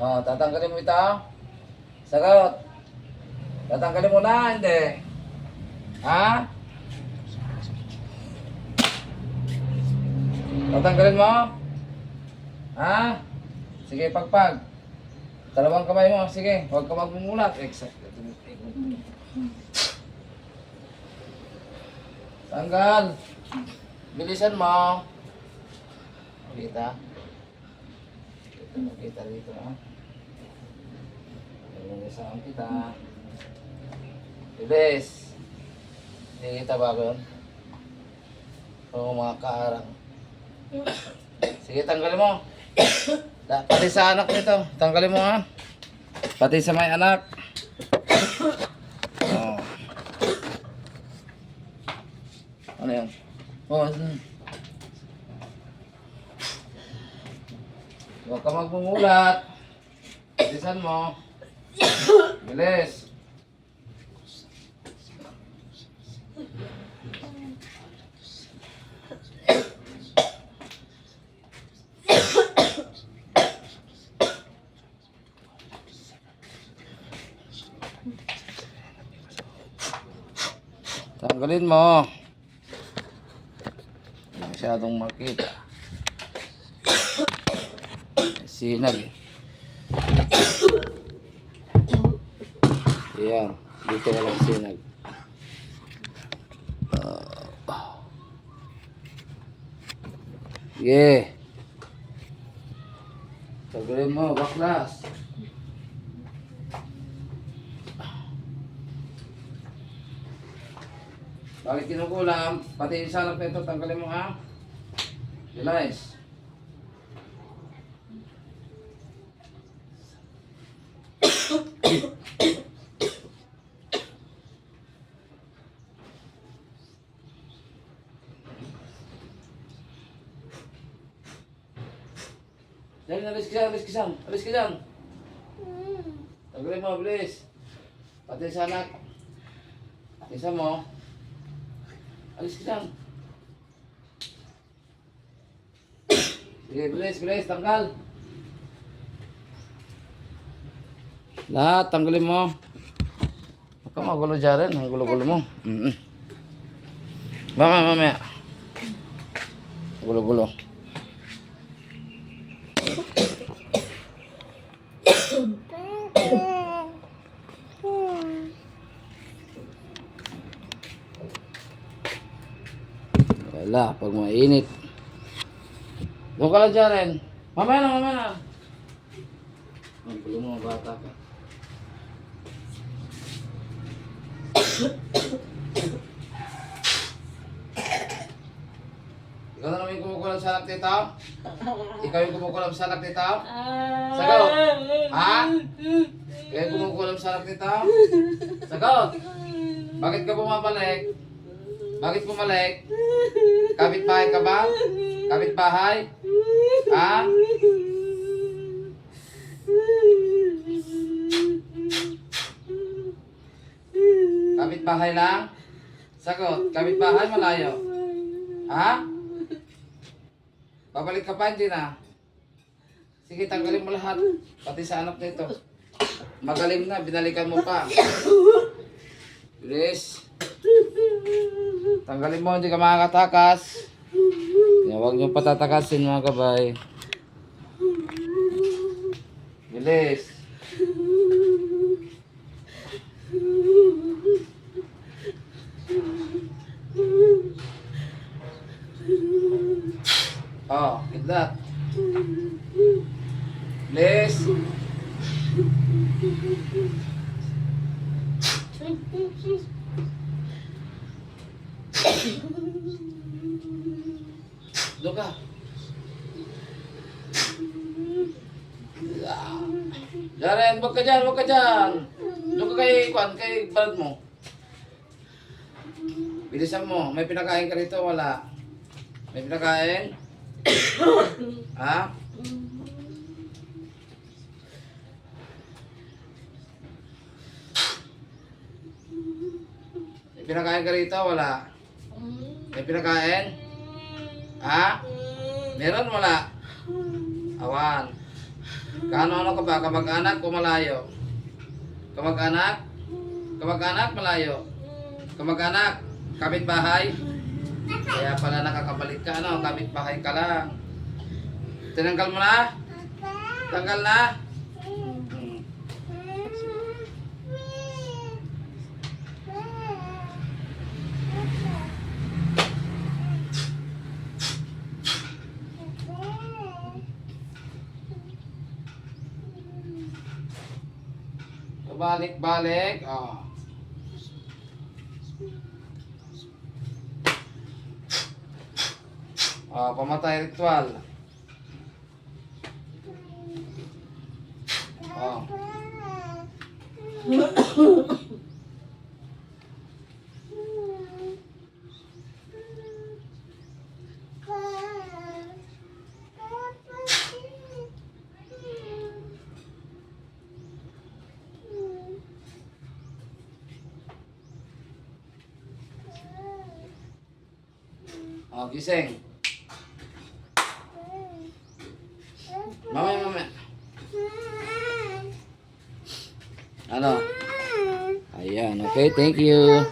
Oh, tatanggalin mo ito. Sagot. Tatanggalin mo na, hindi. Ha? Tatanggalin mo? Ha? Sige, pagpag. Dalawang kamay mo, sige. Huwag ka magmumulat. Exact. Tanggal. Bilisan mo. Kita. Kita dito ha. Bilisan kita. Bilis. Hindi kita ba yun? Oo, mga kaarang. Sige, tanggalin mo. Pati sa anak nito. Tanggalin mo ha. Pati sa may anak. Oh. Ano yan? Oh, ano? Huwag ka magmumulat. Bilisan mo. Bilis. Tanggalin mo. Masyadong makita. Sinag eh. Ayan. Dito walang sinag. Ah. Sige. Tanggalin mo, baklas. Bakit kinukulam? Pati yung salap na ito, tanggalin mo ha. Realize. Dali, alis dyan, alis dyan, alis dyan. Tanggalin mo, bilis. Pati sa anak. Isa mo. Alis dyan. Sige, bilis, bilis, tanggal. Lahat, tanggalin mo. Huwag ka magulo dyan rin, ang gulo-gulo mo. Mm -mm. Mamaya, mamaya. Gulo-gulo. Wala, pag mainit. Doon ka lang dyan rin. Mamaya na, mamaya na. Ang gulo mo, bata ka. Ikaw na naman yung kumukulam sa anak nito? Ikaw yung kumukulam sa anak nito? Sagot! Ha? Yung kumukulam sa anak nito? Sagot! Bakit ka bumabalik? Bakit bumalik? Kapit bahay ka ba? Kapit bahay? Ha? Kapit bahay lang? Sagot, kapit bahay malayo. Ha? Babalik ka pa, hindi na. Sige, tanggalin mo lahat. Pati sa anak nito. Magaling na, binalikan mo pa. Bilis. Tanggalin mo, hindi ka makakatakas. Huwag niyo patatakasin mga kabay. Bilis. Oh, kidlat. Bilis. Doon ka. Jaren, wag ka dyan, wag ka dyan. Doon ka kay, kwan, kay balad mo. Bilisan mo, may pinakain ka rito, wala. May pinakain? ha? May pinakain ka rito, wala. May pinakain? Ha? Meron, wala. Awan. Kaano-ano ka ba? Kamag-anak o malayo? Kamag-anak? Kamag-anak, malayo? Kamag-anak? Kapit-bahay? Kaya pala nakakabalik ka, ano? Kapit-bahay ka lang. Tinanggal mo na? Tanggal na? Balik-balik. Oh. Oh, pamatay ritual. Oh. Oh, gising. Mamaya, mamaya. Ano? Ayan, okay, thank you.